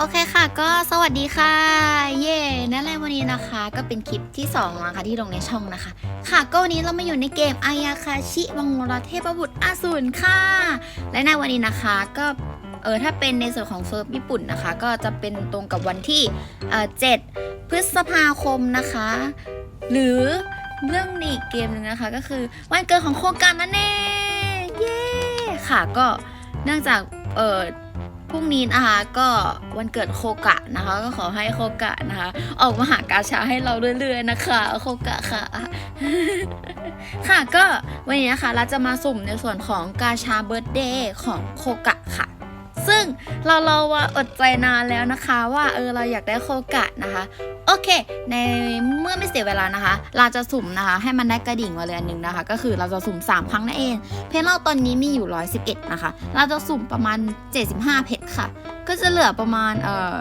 โอเคค่ะก็สวัสดีค่ะ เย่นั่นแหละวันนี้นะคะ ก็เป็นคลิปที่2นะคะที่ลงในช่องนะคะ ค่ะก็วันนี้เรามาอยู่ในเกมอายาคาชิวังรเทพบุตรอสูรค่ะ และในวันนี้นะคะก็เออถ้าเป็นในส่วนของเซิร์ฟญี่ปุ่นนะคะ ก็จะเป็นตรงกับวันที่เออ7พฤษภาคมนะคะ หรือเรื่องในอีกเกมหนึงนะคะ ก็คือวันเกิดของโครงกันนั่นเองเย้ค่ะก็เนื่องจากเออ พรุ่งนี้นะคะก็วันเกิดโคกะนะคะ ก็ขอให้โคกะนะคะ ออกมาหากาชาให้เราเรื่อยๆนะคะ โคกะค่ะ ค่ะก็วันนี้นะคะเราจะมาสุ่มในส่วนของกาชาเบิร์ตเดย์ของโคกะค่ะ ซึ่งเราเราว่าอดใจนานแล้วนะคะ ว่าเออเราอยากได้โคกะนะคะ เค ในเมื่อไม่เสียเวลานะคะ เราจะสุ่มนะคะ ให้มันได้กระดิ่งมาเลยอันหนึ่งนะคะ ก็คือเราจะสุ่ม 3 ครั้งนั่นเอง เพชรเราตอนนี้มีอยู่ 111 นะคะ เราจะสุ่มประมาณ 75 เพชรค่ะ ก็จะเหลือประมาณเอ่อ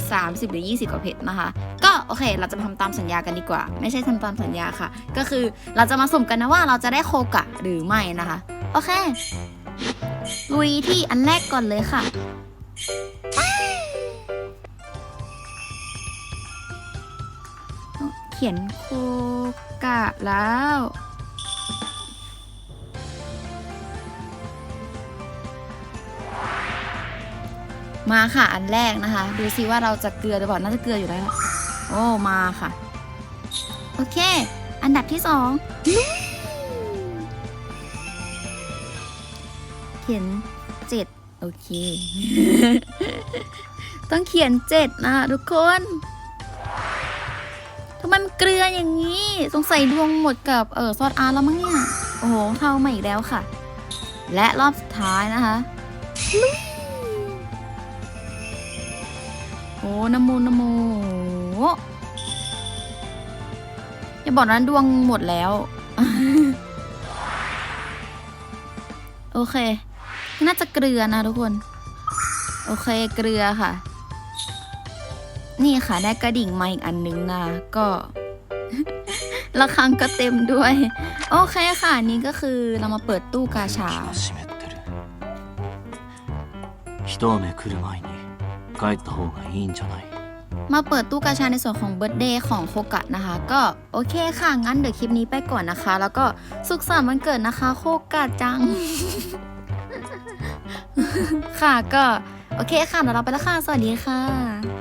30 หรือ 20 กว่าเพชรนะคะ ก็โอเค เราจะทำตามสัญญากันดีกว่า ไม่ใช่ทำตามสัญญาค่ะ ก็คือเราจะมาสุ่มกันนะว่าเราจะได้โคกะหรือไม่นะคะ โอเค ลุยที่อันแรกก่อนเลยค่ะ เขียนโคกะแล้ว มาค่ะอันแรกนะคะ ดูซิว่าเราจะเกลือหรือเปล่าน่าจะเกลืออยู่แล้วล่ะโอ้มาค่ะ โอเค อันดับที่สองเขียนเจ็ดโอเค ต้องเขียนเจ็ดนะทุกคน มันเกลืออย่างนี้ สงสัยดวงหมดกับเออซอสอาร์แล้วมั้งเนี่ย โอ้โหเท่ามาอีกแล้วค่ะ และรอบสุดท้ายนะคะโอ้นโมนโมอย่าบอกนะดวงหมดแล้ว โอเค น่าจะเกลือนะทุกคน โอเคเกลือค่ะ นี่ค่ะได้กระดิ่งมาอีกอันนึงนะก็ ระฆังก็เต็มด้วย โอเคค่ะ นี่ก็คือเรามาเปิดตู้กาชามาเปิดตู้กาชาในส่วนของเบิร์ดเดย์ของโคกะนะคะ ก็โอเคค่ะ งั้นเดี๋ยวคลิปนี้ไปก่อนนะคะ แล้วก็สุขสันต์วันเกิดนะคะ โคกะจัง ค่ะก็ โอเคค่ะเดี๋ยวเราไปแล้วค่ะ สวัสดีค่ะ